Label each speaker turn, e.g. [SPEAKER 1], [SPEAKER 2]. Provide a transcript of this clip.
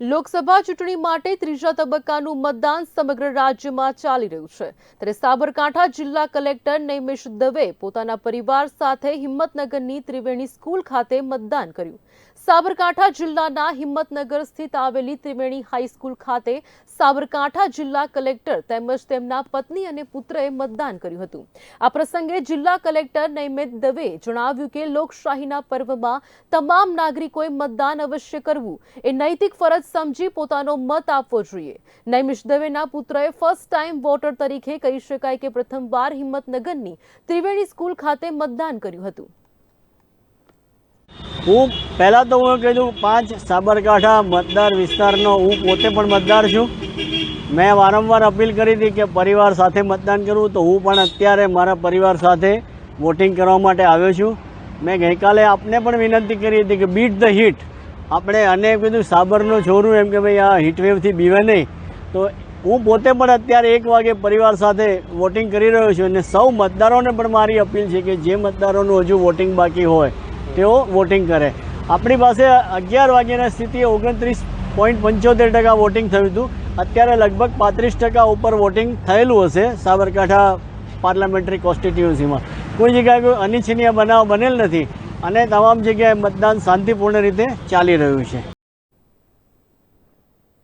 [SPEAKER 1] લોકસભા ચૂંટણી માટે ત્રીજા તબક્કાનું મતદાન સમગ્ર રાજ્યમાં ચાલી રહ્યું છે. ત્યારે સાબરકાંઠા જિલ્લા કલેક્ટર નૈમેશ દવે પોતાના પરિવાર સાથે હિંમતનગરની ત્રિવેણી સ્કૂલ ખાતે મતદાન કર્યું. સાબરકાંઠા જિલ્લાના હિંમતનગર સ્થિત આવેલી ત્રિવેણી હાઈસ્કૂલ ખાતે સાબરકાંઠા જિલ્લા કલેક્ટર તેમજ તેમના પત્ની અને પુત્રએ મતદાન કર્યું હતું. આ પ્રસંગે જિલ્લા કલેક્ટર નૈમેશ દવે જણાવ્યું કે લોકશાહીના પર્વમાં તમામ નાગરિકોએ મતદાન અવશ્ય કરવું એ નૈતિક ફરજ સમજી પોતાનો મત આપવો જોઈએ. નૈમિષ દવેના પુત્રએ ફર્સ્ટ ટાઈમ વોટર તરીકે કહી શકાય કે પ્રથમવાર હિંમતનગરની ત્રિવેણી સ્કૂલ ખાતે મતદાન કર્યું હતું.
[SPEAKER 2] હું પહેલાં તો હું દઉં, પાંચ સાબરકાંઠા મતદાર વિસ્તારનો હું પોતે પણ મતદાર છું. મેં વારંવાર અપીલ કરી હતી કે પરિવાર સાથે મતદાન કરવું, તો હું પણ અત્યારે મારા પરિવાર સાથે વોટિંગ કરવા માટે આવ્યો છું. મેં ગઈકાલે આપને પણ વિનંતી કરી હતી કે બીટ ધ હીટ આપણે અને કીધું સાબરનું છોરું એમ કે ભાઈ આ હીટવેવથી બીવે નહીં. તો હું પોતે પણ અત્યારે એક વાગે પરિવાર સાથે વોટિંગ કરી રહ્યો છું અને સૌ મતદારોને પણ મારી અપીલ છે કે જે મતદારોનું હજુ વોટિંગ બાકી હોય, તેઓ વોટિંગ કરે. આપણી પાસે અગિયાર વાગ્યાના સ્થિતિએ ઓગણત્રીસ પોઈન્ટ પંચોતેર ટકા વોટિંગ થયું હતું. અત્યારે લગભગ પાંત્રીસ ટકા ઉપર વોટિંગ થયેલું હશે સાબરકાંઠા પાર્લામેન્ટરી કોન્સ્ટિટ્યુન્સીમાં કોઈ જગ્યાએ કોઈ અનિચ્છનીય બનાવ બનેલ નથી. અને તમામ જગ્યાએ મતદાન શાંતિપૂર્ણ રીતે ચાલી રહ્યું છે.